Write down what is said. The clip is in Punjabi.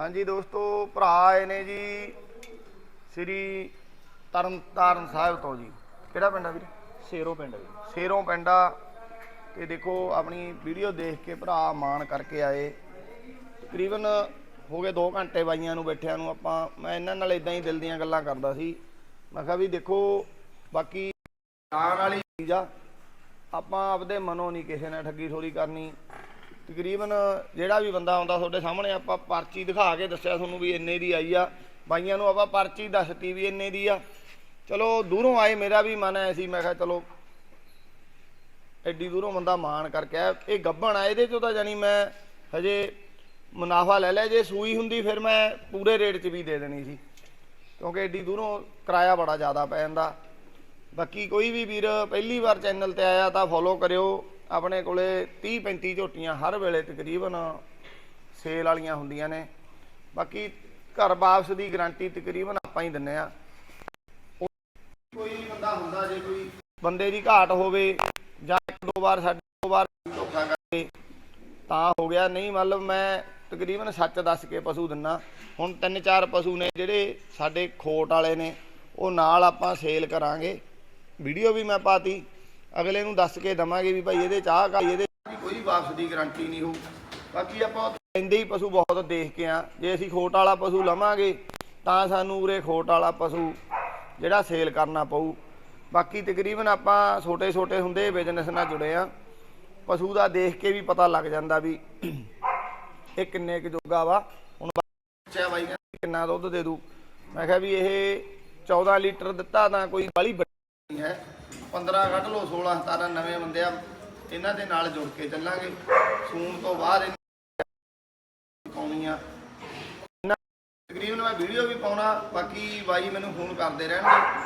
ਹਾਂਜੀ ਦੋਸਤੋ ਭਰਾ ਆਏ ਨੇ ਜੀ ਸ੍ਰੀ ਤਰਨਤਾਰਨ ਸਾਹਿਬ ਤੋਂ ਜੀ। ਕਿਹੜਾ ਪਿੰਡ ਆ ਵੀਰੇ? ਸ਼ੇਰੋ ਪਿੰਡ ਜੀ। ਸ਼ੇਰੋਂ ਪਿੰਡ ਆ। ਤੇ ਦੇਖੋ ਆਪਣੀ ਵੀਡੀਓ ਦੇਖ ਕੇ ਭਰਾ ਮਾਣ ਕਰਕੇ ਆਏ। ਤਕਰੀਬਨ ਹੋ ਗਏ 2 ਘੰਟੇ ਬਾਈਆਂ ਨੂੰ ਬੈਠਿਆਂ ਨੂੰ ਆਪਾਂ ਮੈਂ ਇਹਨਾਂ ਨਾਲ ਇਦਾਂ ਹੀ ਦਿਲ ਦੀਆਂ ਗੱਲਾਂ ਕਰਦਾ ਸੀ। ਮੈਂ ਕਿਹਾ ਵੀ ਦੇਖੋ ਬਾਕੀ ਜਾਣ ਵਾਲੀ ਚੀਜ਼ ਆ। ਆਪਾਂ ਆਪਦੇ ਮਨੋਂ ਨਹੀਂ ਕਿਸੇ ਨਾਲ ਠੱਗੀ ਠੋਰੀ ਕਰਨੀ। ਤਕਰੀਬਨ ਜਿਹੜਾ ਵੀ ਬੰਦਾ ਆਉਂਦਾ ਤੁਹਾਡੇ ਸਾਹਮਣੇ, ਆਪਾਂ ਪਰਚੀ ਦਿਖਾ ਕੇ ਦੱਸਿਆ ਤੁਹਾਨੂੰ ਵੀ ਇੰਨੇ ਦੀ ਆਈ ਆ। ਬਾਈਆਂ ਨੂੰ ਆਪਾਂ ਪਰਚੀ ਦੱਸਤੀ ਵੀ ਇੰਨੇ ਦੀ ਆ। ਚਲੋ ਦੂਰੋਂ ਆਏ, ਮੇਰਾ ਵੀ ਮਨ ਐ ਸੀ, ਮੈਂ ਕਿਹਾ ਚਲੋ ਐਡੀ ਦੂਰੋਂ ਬੰਦਾ ਮਾਣ ਕਰਕੇ ਇਹ ਗੱਭਣ ਆ, ਇਹਦੇ ਚੋਂ ਤਾਂ ਜਾਨੀ ਮੈਂ ਹਜੇ ਮੁਨਾਫਾ ਲੈ ਲਿਆ, ਜੇ ਸੂਈ ਹੁੰਦੀ ਫਿਰ ਮੈਂ ਪੂਰੇ ਰੇਟ 'ਚ ਵੀ ਦੇ ਦੇਣੀ ਸੀ। ਕਿਉਂਕਿ ਐਡੀ ਦੂਰੋਂ ਕਿਰਾਇਆ ਬੜਾ ਜ਼ਿਆਦਾ ਪੈ ਜਾਂਦਾ। ਬਾਕੀ ਕੋਈ ਵੀ ਵੀਰ, ਪਹਿਲੀ ਵਾਰ ਚੈਨਲ ਤੇ ਆਇਆ ਤਾਂ ਫੋਲੋ ਕਰਿਓ। ਆਪਣੇ ਕੋਲੇ 30 35 ਝੋਟੀਆਂ ਹਰ ਵੇਲੇ ਤਕਰੀਬਨ ਸੇਲ ਵਾਲੀਆਂ ਹੁੰਦੀਆਂ ਨੇ। ਬਾਕੀ ਘਰ ਵਾਪਸ ਦੀ ਗਾਰੰਟੀ ਤਕਰੀਬਨ ਆਪਾਂ ਹੀ ਦਿੰਨੇ ਆ। ਕੋਈ ਬੰਦਾ ਹੁੰਦਾ ਜੇ ਕੋਈ ਬੰਦੇ ਦੀ ਘਾਟ ਹੋਵੇ ਜਾਂ ਇੱਕ ਦੋ ਵਾਰ ਸਾਡੇ ਦੋ ਵਾਰ ਧੋਖਾ ਕਰਕੇ ਤਾਂ ਹੋ ਗਿਆ। ਨਹੀਂ, ਮਤਲਬ ਮੈਂ ਤਕਰੀਬਨ ਸੱਚ ਦੱਸ ਕੇ ਪਸ਼ੂ ਦਿੰਨਾ। ਹੁਣ ਤਿੰਨ ਚਾਰ ਪਸ਼ੂ ਨੇ ਜਿਹੜੇ ਸਾਡੇ ਖੋਟ ਵਾਲੇ ਨੇ, ਉਹ ਨਾਲ ਆਪਾਂ ਸੇਲ ਕਰਾਂਗੇ। ਵੀਡੀਓ ਵੀ ਮੈਂ ਪਾਤੀ। ਅਗਲੇ ਨੂੰ ਦੱਸ ਕੇ ਦਵਾਂਗੇ ਵੀ ਭਾਈ ਇਹਦੇ ਚਾਹ ਕਾ ਇਹਦੇ ਕੋਈ ਵਾਪਸ ਦੀ ਗਾਰੰਟੀ ਨਹੀਂ ਹੋਊ। ਬਾਕੀ ਆਪਾਂ ਲੈਂਦੇ ਹੀ ਪਸ਼ੂ ਬਹੁਤ ਦੇਖ ਕੇ ਆ। ਜੇ ਅਸੀਂ ਖੋਟ ਵਾਲਾ ਪਸ਼ੂ ਲਵਾਂਗੇ ਤਾਂ ਸਾਨੂੰ ਉਰੇ ਖੋਟ ਵਾਲਾ ਪਸ਼ੂ ਜਿਹੜਾ ਸੇਲ ਕਰਨਾ ਪਊ। ਬਾਕੀ ਤਕਰੀਬਨ ਆਪਾਂ ਛੋਟੇ ਛੋਟੇ ਹੁੰਦੇ ਬਿਜ਼ਨਸ ਨਾਲ ਜੁੜੇ ਆ। ਪਸ਼ੂ ਦਾ ਦੇਖ ਕੇ ਵੀ ਪਤਾ ਲੱਗ ਜਾਂਦਾ ਵੀ ਇਹ ਕਿੰਨੇ ਕੁ ਜੋਗਾ ਵਾ। ਹੁਣ ਬੱਚਾ ਬਾਈ ਕਹਿੰਦਾ ਕਿੰਨਾ ਦੁੱਧ ਦੇ ਦੂ ਮੈਂ ਕਿਹਾ ਵੀ ਇਹ 14 ਲੀਟਰ ਦਿੱਤਾ ਤਾਂ ਕੋਈ ਬਾਲੀ ਨਹੀਂ ਹੈ। 15 ਕੱਢ ਲਓ 16 17 ਨਵੇਂ ਬੰਦੇ ਆ। ਇਹਨਾਂ ਦੇ ਨਾਲ ਜੁੜ ਕੇ ਚੱਲਾਂਗੇ। ਸੂਣ ਤੋਂ ਬਾਅਦ ਪਾਉਣੀ ਆ। ਤਕਰੀਬਨ ਮੈਂ ਵੀਡੀਓ ਵੀ ਪਾਉਣਾ, ਬਾਕੀ ਬਾਈ ਮੈਨੂੰ ਫੋਨ ਕਰਦੇ ਰਹਿਣਗੇ।